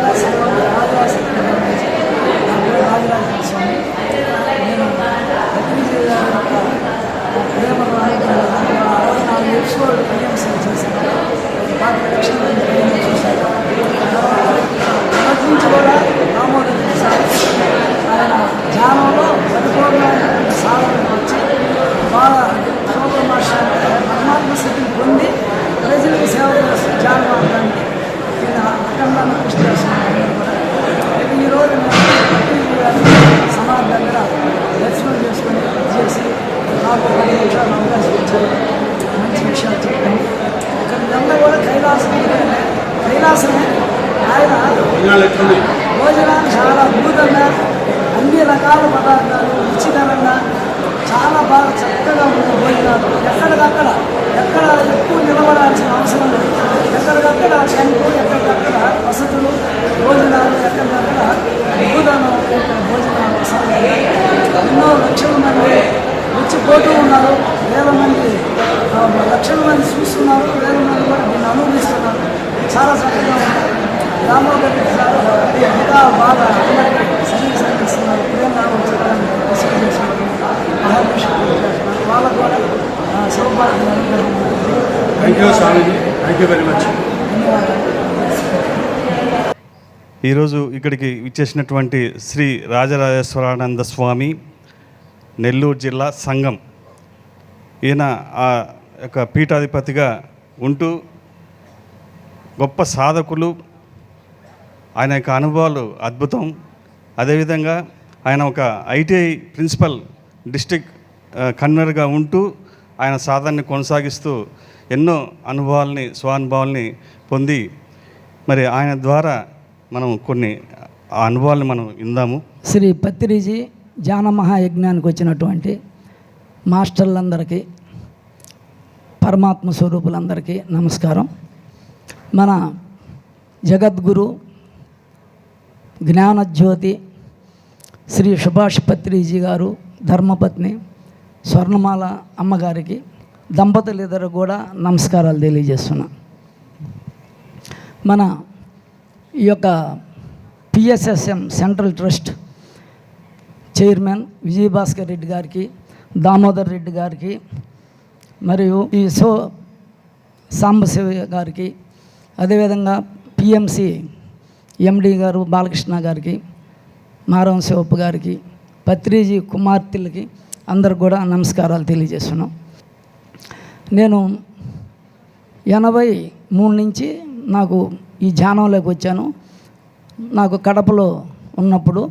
pasar ఉంటాయి భోజనాలు. ఎన్నో లక్షల మంది వచ్చి పోతూ ఉన్నారు. వేల మంది లక్షల మంది చూస్తున్నారు. వేల మంది కూడా దీన్ని అనుభవిస్తున్నారు. చాలా చక్కగా రామోదర్ సార్ ఇంకా బాగా సర్వీస్ అందిస్తున్నారు ప్రేమ వాళ్ళకు కూడా సౌభాగ్యం thank you Swamiji thank you very much ఈరోజు ఇక్కడికి ఇచ్చేసినటువంటి శ్రీ రాజరాజేశ్వరానంద స్వామి నెల్లూరు జిల్లా సంఘం. ఈయన ఆ యొక్క పీఠాధిపతిగా ఉంటూ గొప్ప సాధకులు. ఆయన యొక్క అనుభవాలు అద్భుతం. అదేవిధంగా ఆయన ఒక ఐటీఐ ప్రిన్సిపల్ డిస్టిక్ కన్వీనర్గా ఉంటూ ఆయన సాధనని కొనసాగిస్తూ ఎన్నో అనుభవాల్ని స్వానుభవాల్ని పొంది మరి ఆయన ద్వారా మనం కొన్ని ఆ మనం ఇందాము శ్రీ పత్రిజీ జాన మహాయజ్ఞానికి వచ్చినటువంటి మాస్టర్లందరికీ పరమాత్మ స్వరూపులందరికీ నమస్కారం. మన జగద్గురు జ్ఞానజ్యోతి శ్రీ సుభాష్ పత్రిజీ గారు ధర్మపత్ని స్వర్ణమాల అమ్మగారికి దంపతులిద్దరు కూడా నమస్కారాలు తెలియజేస్తున్నా. మన ఈ యొక్క PSSM central trust chairman Vijayabhaskar Reddy గారికి దామోదర్ రెడ్డి గారికి మరియు ఈ సో సాంబశివ గారికి అదేవిధంగా పిఎంసి ఎండి గారు బాలకృష్ణ గారికి మారం శివప్ప గారికి పత్రిజీ కుమార్తెలకి అందరికి కూడా నమస్కారాలు తెలియజేస్తున్నాం. నేను ఎనభై మూడు నుంచి నాకు ఈ ధ్యానంలోకి వచ్చాను. నాకు కడపలో ఉన్నప్పుడు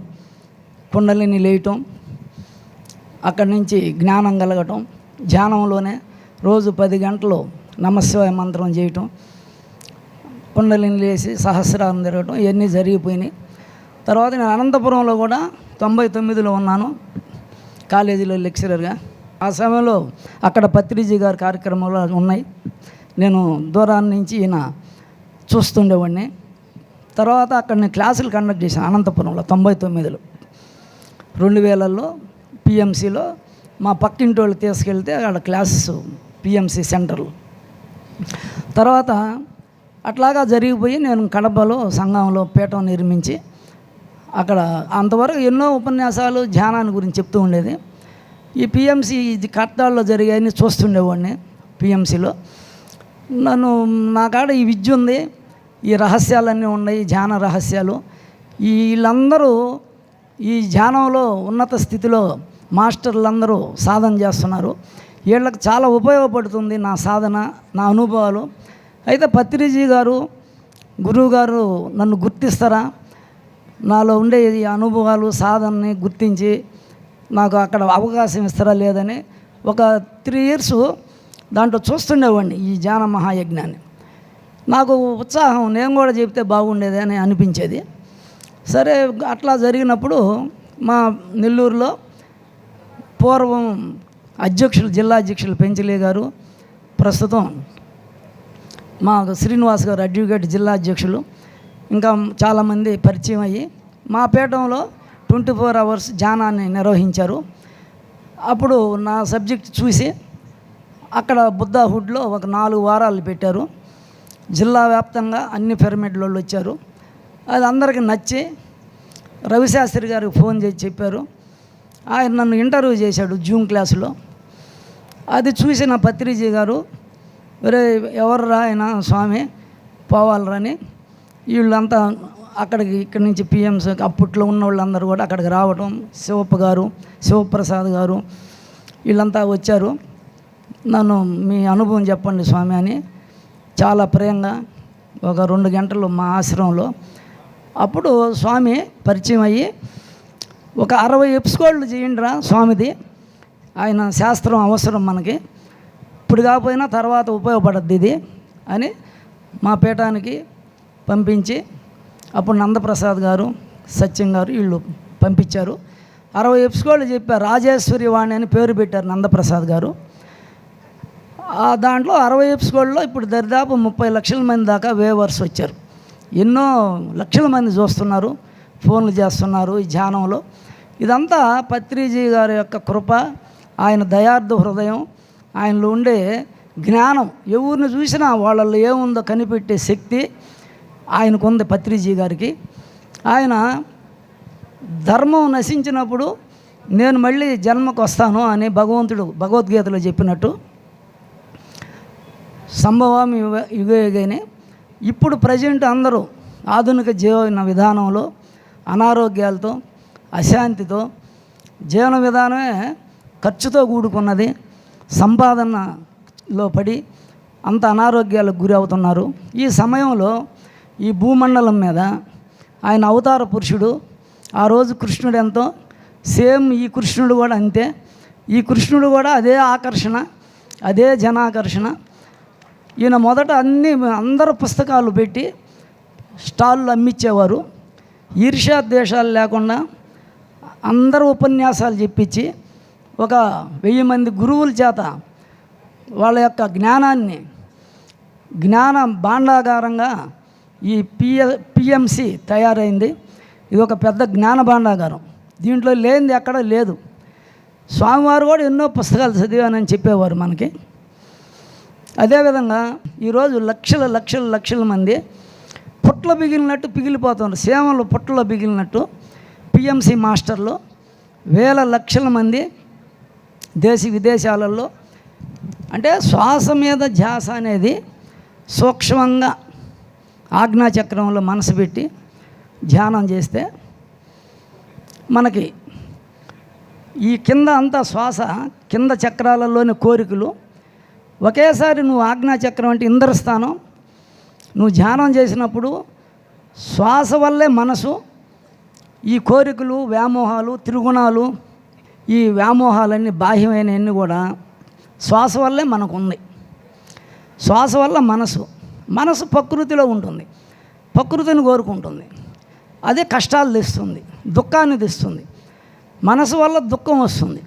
కుండలిని లేయటం అక్కడి నుంచి జ్ఞానం కలగటం ధ్యానంలోనే రోజు పది గంటలు నమశివాయ మంత్రం చేయటం కుండలిని లేసి సహస్రారం తిరగటం ఇవన్నీ జరిగిపోయినాయి. తర్వాత నేను అనంతపురంలో కూడా తొంభై తొమ్మిదిలో ఉన్నాను కాలేజీలో లెక్చరర్గా. ఆ సమయంలో అక్కడ పత్రిజీ గారి కార్యక్రమాలు ఉన్నాయి. నేను దూరాన్ని నుంచి ఈయన చూస్తుండేవాడిని. తర్వాత అక్కడ నేను క్లాసులు కండక్ట్ చేశాను అనంతపురంలో తొంభై తొమ్మిదిలో. రెండు వేలలో పిఎంసిలో మా పక్కింటి వాళ్ళు తీసుకెళ్తే అక్కడ క్లాసెస్ పిఎంసి సెంటర్లో. తర్వాత అట్లాగా జరిగిపోయి నేను కడపలో సంఘంలో పీఠం నిర్మించి అక్కడ అంతవరకు ఎన్నో ఉపన్యాసాలు ధ్యానాన్ని గురించి చెప్తూ ఉండేది. ఈ పిఎంసి ఇది కట్టాల్లో జరిగాయని చూస్తుండేవాడిని పిఎంసిలో నన్ను నా కాడ ఈ విద్య ఉంది ఈ రహస్యాలన్నీ ఉన్నాయి ధ్యాన రహస్యాలు. వీళ్ళందరూ ఈ ధ్యానంలో ఉన్నత స్థితిలో మాస్టర్లందరూ సాధన చేస్తున్నారు. వీళ్ళకి చాలా ఉపయోగపడుతుంది నా సాధన నా అనుభవాలు. అయితే పత్రిజీ గారు గురువు గారు నన్ను గుర్తిస్తారా? నాలో ఉండే ఈ అనుభవాలు సాధనని గుర్తించి నాకు అక్కడ అవకాశం ఇస్తారా లేదని ఒక త్రీ ఇయర్స్ దాంట్లో చూస్తుండేవాడిని ఈ ధ్యాన మహాయజ్ఞాన్ని. నాకు ఉత్సాహం నేను కూడా చెప్తే బాగుండేది అని అనిపించేది. సరే అట్లా జరిగినప్పుడు మా నెల్లూరులో పూర్వం అధ్యక్షులు జిల్లా అధ్యక్షులు పెంచలే గారు ప్రస్తుతం మా శ్రీనివాస్ గారు అడ్వకేట్ జిల్లా అధ్యక్షులు. ఇంకా చాలామంది పరిచయం అయ్యి మా పీఠంలో ట్వంటీ ఫోర్ అవర్స్ ధ్యానాన్ని నిర్వహించారు. అప్పుడు నా సబ్జెక్ట్ చూసి అక్కడ బుద్ధాహుడ్లో ఒక నాలుగు వారాలు పెట్టారు. జిల్లా వ్యాప్తంగా అన్ని పిరమిడ్ల వాళ్ళు వచ్చారు. అది అందరికీ నచ్చి రవిశాస్త్రి గారికి ఫోన్ చేసి చెప్పారు. ఆయన నన్ను ఇంటర్వ్యూ చేశాడు జూమ్ క్లాసులో. అది చూసిన పత్రిజీ గారు వేరే ఎవర్రా ఆయన స్వామి? పోవాలరని వీళ్ళంతా అక్కడికి ఇక్కడి నుంచి పిఎంస్ అప్పట్లో ఉన్న వాళ్ళందరూ కూడా అక్కడికి రావడం శివప్ప గారు శివప్రసాద్ గారు వీళ్ళంతా వచ్చారు. నన్ను మీ అనుభవం చెప్పండి స్వామి అని చాలా ప్రియంగా ఒక రెండు గంటలు మా ఆశ్రమంలో. అప్పుడు స్వామి పరిచయం అయ్యి ఒక అరవై ఎపిసోడ్లు చేయండిరా స్వామిది. ఆయన శాస్త్రం అవసరం మనకి. ఇప్పుడు కాకపోయినా తర్వాత ఉపయోగపడద్ది ఇది అని మా పీఠానికి పంపించి అప్పుడు నందప్రసాద్ గారు సత్యం గారు వీళ్ళు పంపించారు. అరవై ఎపిసోడ్లు చెప్పారు. రాజేశ్వరి వాణి అని పేరు పెట్టారు నందప్రసాద్ గారు. దాంట్లో అరవై ఎపిసోడ్లో ఇప్పుడు దరిదాపు ముప్పై లక్షల మంది దాకా వేవర్స్ వచ్చారు. ఎన్నో లక్షల మంది చూస్తున్నారు ఫోన్లు చేస్తున్నారు ఈ ధ్యానంలో. ఇదంతా పత్రిజీ గారి యొక్క కృప ఆయన దయార్థ హృదయం ఆయనలో ఉండే జ్ఞానం. ఎవరిని చూసినా వాళ్ళల్లో ఏముందో కనిపెట్టే శక్తి ఆయనకుంది పత్రిజీ గారికి. ఆయన ధర్మం నశించినప్పుడు నేను మళ్ళీ జన్మకు వస్తాను అని భగవంతుడు భగవద్గీతలో చెప్పినట్టు సంభవం యుగ ఇప్పుడు ప్రజెంట్ అందరూ ఆధునిక జీవన విధానంలో అనారోగ్యాలతో అశాంతితో జీవన విధానమే ఖర్చుతో కూడుకున్నది. సంపాదనలో పడి అంత అనారోగ్యాలకు గురి అవుతున్నారు. ఈ సమయంలో ఈ భూమండలం మీద ఆయన అవతార పురుషుడు ఆ రోజు కృష్ణుడు ఎంతో సేమ్ ఈ కృష్ణుడు కూడా అంతే. ఈ కృష్ణుడు కూడా అదే ఆకర్షణ అదే జనాకర్షణ ఈయన మొదట అన్ని అందరు పుస్తకాలు పెట్టి స్టాళ్ళు అమ్మిచ్చేవారు. ఈర్ష్యా దేశాలు లేకుండా అందరు ఉపన్యాసాలు చెప్పించి ఒక వెయ్యి మంది గురువుల చేత వాళ్ళ యొక్క జ్ఞానాన్ని జ్ఞాన భాండాగారంగా ఈ పిఎ పిఎంసి తయారైంది. ఇది ఒక పెద్ద జ్ఞాన భాండాగారం. దీంట్లో లేనిది ఎక్కడ లేదు. స్వామివారు కూడా ఎన్నో పుస్తకాలు చదివానని చెప్పేవారు మనకి. అదేవిధంగా ఈరోజు లక్షల లక్షల లక్షల మంది పుట్ల పిగిలినట్టు పిగిలిపోతున్నారు. సేవలు పుట్టలో పిగిలినట్టు పిఎంసి మాస్టర్లు వేల లక్షల మంది దేశ విదేశాలలో అంటే శ్వాస మీద ధ్యాస అనేది సూక్ష్మంగా ఆజ్ఞాచక్రంలో మనసు పెట్టి ధ్యానం చేస్తే మనకి ఈ కింద అంతా శ్వాస కింద చక్రాలలోని కోరికలు ఒకేసారి నువ్వు ఆజ్ఞాచక్రం అంటే ఇంద్రస్థానం. నువ్వు ధ్యానం చేసినప్పుడు శ్వాస వల్లే మనసు ఈ కోరికలు వ్యామోహాలు త్రిగుణాలు ఈ వ్యామోహాలన్నీ బాహ్యమైనవన్నీ కూడా శ్వాస వల్లే మనకు ఉంది శ్వాస వల్ల మనసు మనసు ప్రకృతిలో ఉంటుంది ప్రకృతిని కోరుకుంటుంది. అదే కష్టాలు తెస్తుంది దుఃఖాన్ని తెస్తుంది. మనసు వల్ల దుఃఖం వస్తుంది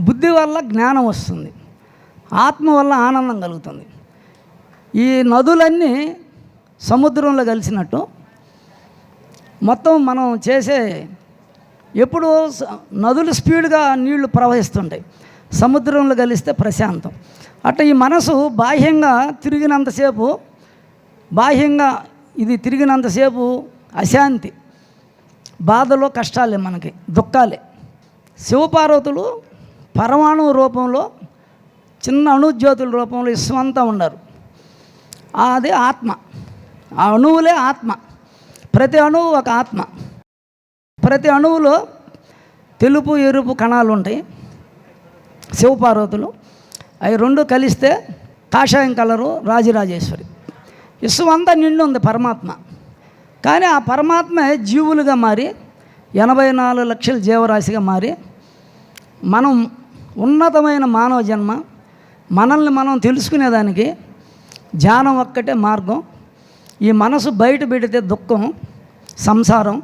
బుద్ధి వల్ల జ్ఞానం వస్తుంది. ఆత్మ వల్ల ఆనందం కలుగుతుంది. ఈ నదులన్నీ సముద్రంలో కలిసినట్టు మొత్తం మనం చేసే ఎప్పుడూ స- నదులు స్పీడ్గా నీళ్ళు ప్రవహిస్తుంటాయి. సముద్రంలో కలిస్తే ప్రశాంతం. అట్లా ఈ మనసు బాహ్యంగా తిరిగినంతసేపు బాహ్యంగా ఇది తిరిగినంతసేపు అశాంతి బాధలో కష్టాలే మనకి దుఃఖాలే. శివపార్వతులు పరమాణు రూపంలో చిన్న అణుజ్యోతుల రూపంలో విశ్వంతా ఉన్నారు. అది ఆత్మ. ఆ అణువులే ఆత్మ. ప్రతి అణువు ఒక ఆత్మ. ప్రతి అణువులో తెలుపు ఎరుపు కణాలు ఉంటాయి. శివపార్వతులు. అవి రెండు కలిస్తే కాషాయం కలరు రాజరాజేశ్వరి. విశ్వం నిండు ఉంది పరమాత్మ. కానీ ఆ పరమాత్మ జీవులుగా మారి ఎనభై నాలుగు లక్షల జీవరాశిగా మారి మనం ఉన్నతమైన మానవ జన్మ మనల్ని మనం తెలుసుకునేదానికి ధ్యానం ఒక్కటే మార్గం. ఈ మనసు బయట పెడితే దుఃఖం సంసారం.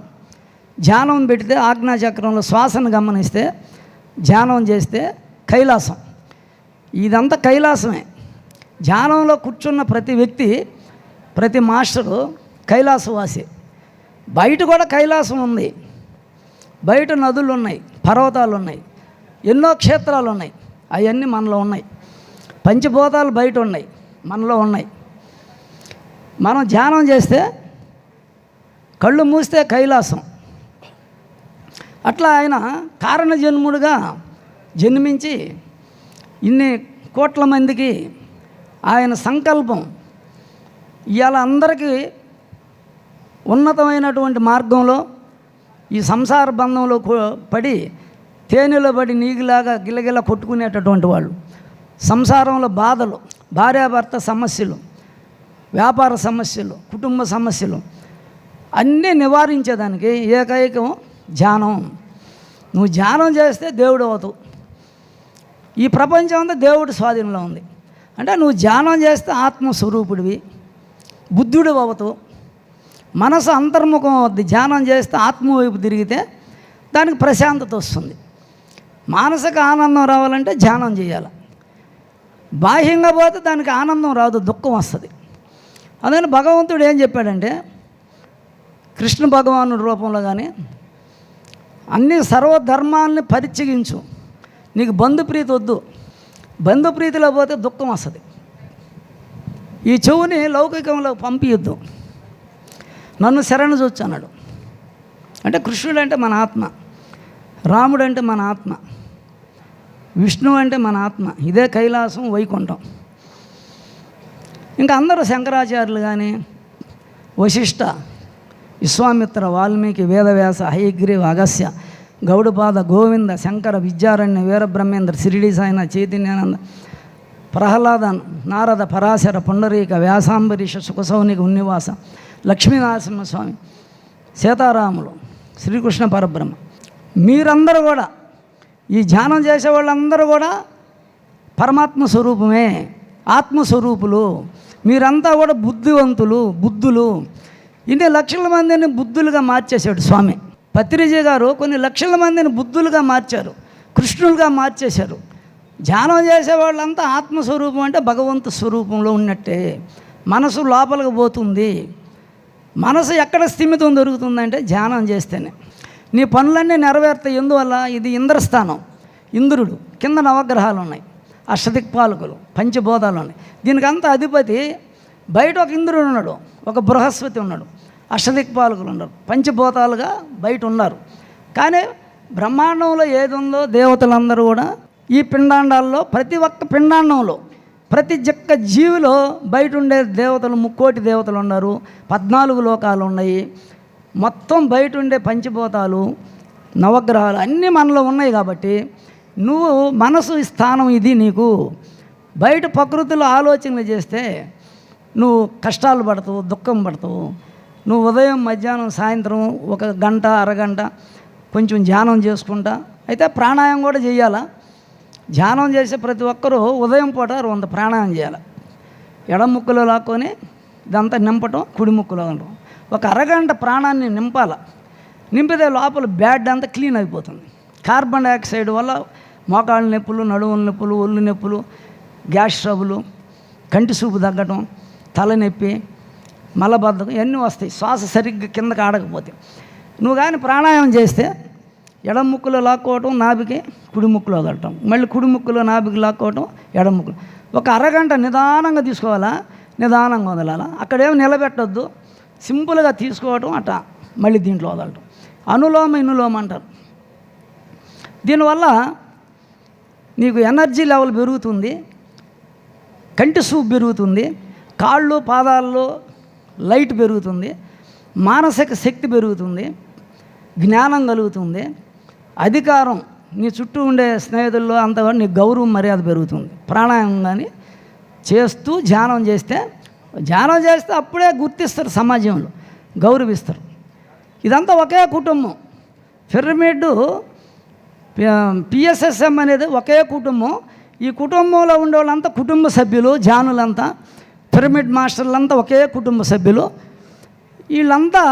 ధ్యానం పెడితే ఆజ్ఞాచక్రంలో శ్వాసను గమనిస్తే ధ్యానం చేస్తే కైలాసం. ఇదంతా కైలాసమే. ధ్యానంలో కూర్చున్న ప్రతి వ్యక్తి ప్రతి మాస్టరు కైలాసవాసి. బయట కూడా కైలాసం ఉంది. బయట నదులు ఉన్నాయి పర్వతాలు ఉన్నాయి ఎన్నో క్షేత్రాలు ఉన్నాయి. అవన్నీ మనలో ఉన్నాయి. పంచభూతాలు బయట ఉన్నాయి మనలో ఉన్నాయి. మనం ధ్యానం చేస్తే కళ్ళు మూస్తే కైలాసం. అట్లా ఆయన కారణ జన్ముడుగా జన్మించి ఇన్ని కోట్ల మందికి ఆయన సంకల్పం ఇవాళ అందరికీ ఉన్నతమైనటువంటి మార్గంలో ఈ సంసార బంధంలో పడి తేనెలో పడి నీగులాగా గిలగిల కొట్టుకునేటటువంటి వాళ్ళు. సంసారంలో బాధలు భార్యాభర్త సమస్యలు వ్యాపార సమస్యలు కుటుంబ సమస్యలు అన్నీ నివారించేదానికి ఏకైకం ధ్యానం. నువ్వు ధ్యానం చేస్తే దేవుడు అవుతావు. ఈ ప్రపంచం అంతా దేవుడి స్వాధీనంలో ఉంది. అంటే నువ్వు ధ్యానం చేస్తే ఆత్మస్వరూపుడివి బుద్ధుడు అవుతావు. మనసు అంతర్ముఖం అవుద్ది. ధ్యానం చేస్తే ఆత్మవైపు తిరిగితే దానికి ప్రశాంతత వస్తుంది. మానసిక ఆనందం రావాలంటే ధ్యానం చేయాలి. బాహ్యంగా పోతే దానికి ఆనందం రాదు దుఃఖం వస్తుంది. అందుకని భగవంతుడు ఏం చెప్పాడంటే కృష్ణ భగవానుడి రూపంలో కానీ అన్ని సర్వధర్మాల్ని పరిచయించు నీకు బంధుప్రీతి వద్దు. బంధుప్రీతిలో పోతే దుఃఖం వస్తుంది. ఈ చెవుని లౌకికంలో పంపియొద్దు. నన్ను శరణ చూచు అన్నాడు. అంటే కృష్ణుడు అంటే మన ఆత్మ రాముడు అంటే మన ఆత్మ. విష్ణువు అంటే మన ఆత్మ. ఇదే కైలాసం వైకుంఠం. ఇంకా అందరూ శంకరాచార్యులు కానీ వశిష్ఠ విశ్వామిత్ర వాల్మీకి వేదవ్యాస హయగ్రీవ అగస్య గౌడపాద గోవింద శంకర విద్యారణ్య వీరబ్రహ్మేంద్ర శిరిడి సాయిన చైతన్యానంద ప్రహ్లాద నారద పరాశర పుండరీక వ్యాసాంబరీష సుఖసౌనిక ఉన్నివాస లక్ష్మీనరసింహస్వామి సీతారాములు శ్రీకృష్ణ పరబ్రహ్మ. మీరందరూ కూడా ఈ ధ్యానం చేసే వాళ్ళందరూ కూడా పరమాత్మ స్వరూపమే ఆత్మస్వరూపులు. మీరంతా కూడా బుద్ధివంతులు బుద్ధులు. ఇన్ని లక్షల మందిని బుద్ధులుగా మార్చేశాడు స్వామి. పత్రిజీ గారు కొన్ని లక్షల మందిని బుద్ధులుగా మార్చారు కృష్ణులుగా మార్చేశారు. ధ్యానం చేసే వాళ్ళంతా ఆత్మస్వరూపం అంటే భగవంతు స్వరూపంలో ఉన్నట్టే. మనసు లోపలికి పోతుంది. మనసు ఎక్కడ స్థిమితం దొరుకుతుందంటే ధ్యానం చేస్తేనే. నీ పనులన్నీ నెరవేరుతాయి. ఎందువల్ల? ఇది ఇంద్రస్థానం. ఇంద్రుడు. కింద నవగ్రహాలు ఉన్నాయి. అష్టదిక్పాలకులు పంచబోధాలు ఉన్నాయి. దీనికంతా అధిపతి బయట ఒక ఇంద్రుడు ఉన్నాడు. ఒక బృహస్పతి ఉన్నాడు. అష్టదిక్పాలకులు ఉన్నారు. పంచభూతాలుగా బయట ఉన్నారు. కానీ బ్రహ్మాండంలో ఏది ఉందో దేవతలందరూ కూడా ఈ పిండాండాల్లో ప్రతి ఒక్క పిండాండంలో ప్రతి జక్క జీవిలో బయట ఉండే దేవతలు ముక్కోటి దేవతలు ఉన్నారు. పద్నాలుగు లోకాలు ఉన్నాయి. మొత్తం బయట ఉండే పంచభూతాలు నవగ్రహాలు అన్నీ మనలో ఉన్నాయి కాబట్టి నువ్వు మనసు స్థానం ఇది నీకు. బయట ప్రకృతిలో ఆలోచనలు చేస్తే నువ్వు కష్టాలు పడతావు దుఃఖం పడతావు. నువ్వు ఉదయం మధ్యాహ్నం సాయంత్రం ఒక గంట అరగంట కొంచెం ధ్యానం చేసుకుంటా. అయితే ప్రాణాయామం కూడా చేయాలా? ధ్యానం చేసే ప్రతి ఒక్కరూ ఉదయం పూట వంద ప్రాణాయామం చేయాలి? ఎడముక్కులో లాక్కొని ఇదంతా నింపటం కుడి ముక్కులో ఉండటం. ఒక అరగంట ప్రాణాన్ని నింపాల. నింపితే లోపల బ్యాడ్ అంతా క్లీన్ అయిపోతుంది. కార్బన్ డైఆక్సైడ్ వల్ల మోకాళ్ళ నొప్పులు నడువుల నొప్పులు ఒళ్ళు నొప్పులు గ్యాస్ ట్రబులు కంటి చూపు తగ్గటం తలనొప్పి మలబద్ధకం ఇవన్నీ వస్తాయి. శ్వాస సరిగ్గా కిందకి ఆడకపోతే. నువ్వు కానీ ప్రాణాయామం చేస్తే ఎడం ముక్కులో లాక్కోవటం నాభికి కుడి ముక్కులో వదలటం మళ్ళీ కుడి ముక్కులో నాభికి లాక్కోవటం ఎడం ముక్కులో. ఒక అరగంట నిదానంగా తీసుకోవాలా? నిదానంగా వదలాలా? అక్కడేం నిలబెట్టొద్దు. సింపుల్గా తీసుకోవటం అట మళ్ళీ దీంట్లో వదలటం. అనులోమ ఇనులోమ అంటారు. దీనివల్ల నీకు ఎనర్జీ లెవెల్ పెరుగుతుంది కంటి సూప్ పెరుగుతుంది కాళ్ళు పాదాల్లో లైట్ పెరుగుతుంది మానసిక శక్తి పెరుగుతుంది జ్ఞానం కలుగుతుంది అధికారం నీ చుట్టూ ఉండే స్నేహితుల్లో అంతగా నీ గౌరవం మర్యాద పెరుగుతుంది. ప్రాణాయామం కానీ చేస్తూ ధ్యానం చేస్తే ధ్యానం చేస్తే అప్పుడే గుర్తిస్తారు సమాజంలో గౌరవిస్తారు. ఇదంతా ఒకే కుటుంబం. పిరమిడ్ పిఎస్ఎస్ఎం అనేది ఒకే కుటుంబం. ఈ కుటుంబంలో ఉండే వాళ్ళంతా కుటుంబ సభ్యులు జానులంతా పిరమిడ్ మాస్టర్లంతా ఒకే కుటుంబ సభ్యులు. వీళ్ళంతా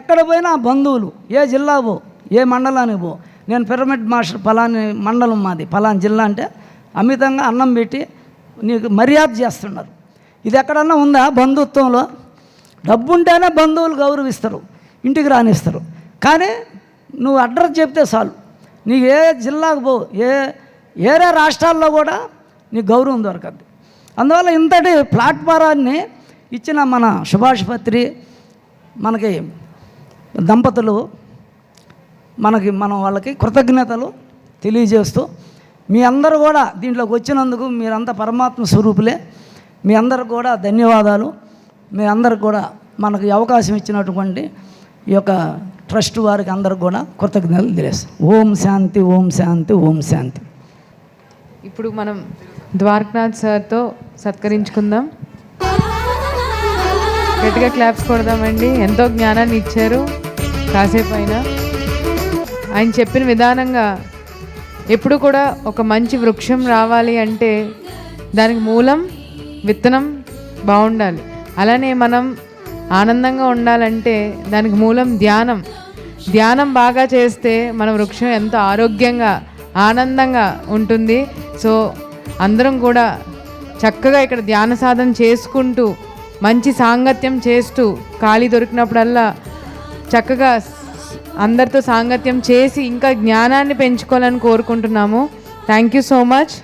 ఎక్కడ పోయినా బంధువులు ఏ జిల్లావో ఏ మండలానికి పో. నేను పిరమిడ్ మాస్టర్ ఫలాని మండలం మాది ఫలాని జిల్లా అంటే అమితంగా అన్నం పెట్టి నీకు మర్యాద చేస్తున్నారు. ఇది ఎక్కడన్నా ఉందా బంధుత్వంలో? డబ్బు ఉంటేనే బంధువులు గౌరవిస్తారు ఇంటికి రానిస్తారు. కానీ నువ్వు అడ్రస్ చెప్తే చాలు. నీ ఏ జిల్లాకు పో ఏ ఏరే రాష్ట్రాల్లో కూడా నీకు గౌరవం దొరకద్దు. అందువల్ల ఇంతటి ప్లాట్ఫారాన్ని ఇచ్చిన మన సుభాష్ పత్రి మనకి దంపతులు మనకి మనం వాళ్ళకి కృతజ్ఞతలు తెలియజేస్తూ మీ అందరూ కూడా దీంట్లోకి వచ్చినందుకు మీరంతా పరమాత్మ స్వరూపులే. మీ అందరు కూడా ధన్యవాదాలు. మీ అందరు కూడా మనకు అవకాశం ఇచ్చినటువంటి ఈ యొక్క ట్రస్ట్ వారికి అందరికి కూడా కృతజ్ఞతలు తెలియస్తాం ఓం శాంతి ఓం శాంతి ఓం శాంతి. ఇప్పుడు మనం ద్వారకనాథ్ సార్తో సత్కరించుకుందాం. గట్టిగా క్లాప్స్ కొడదామండి. ఎంతో జ్ఞానాన్ని ఇచ్చారు. కాసేపు అయినా ఆయన చెప్పిన విధానంగా ఎప్పుడు కూడా ఒక మంచి వృక్షం రావాలి అంటే దానికి మూలం విత్తనం బాగుండాలి. అలానే మనం ఆనందంగా ఉండాలంటే దానికి మూలం ధ్యానం. ధ్యానం బాగా చేస్తే మన వృక్షం ఎంతో ఆరోగ్యంగా ఆనందంగా ఉంటుంది. సో అందరం కూడా చక్కగా ఇక్కడ ధ్యాన సాధన చేసుకుంటూ మంచి సాంగత్యం చేస్తూ ఖాళీ దొరికినప్పుడల్లా చక్కగా అందరితో సాంగత్యం చేసి ఇంకా జ్ఞానాన్ని పెంచుకోవాలని కోరుకుంటున్నాము. Thank you so much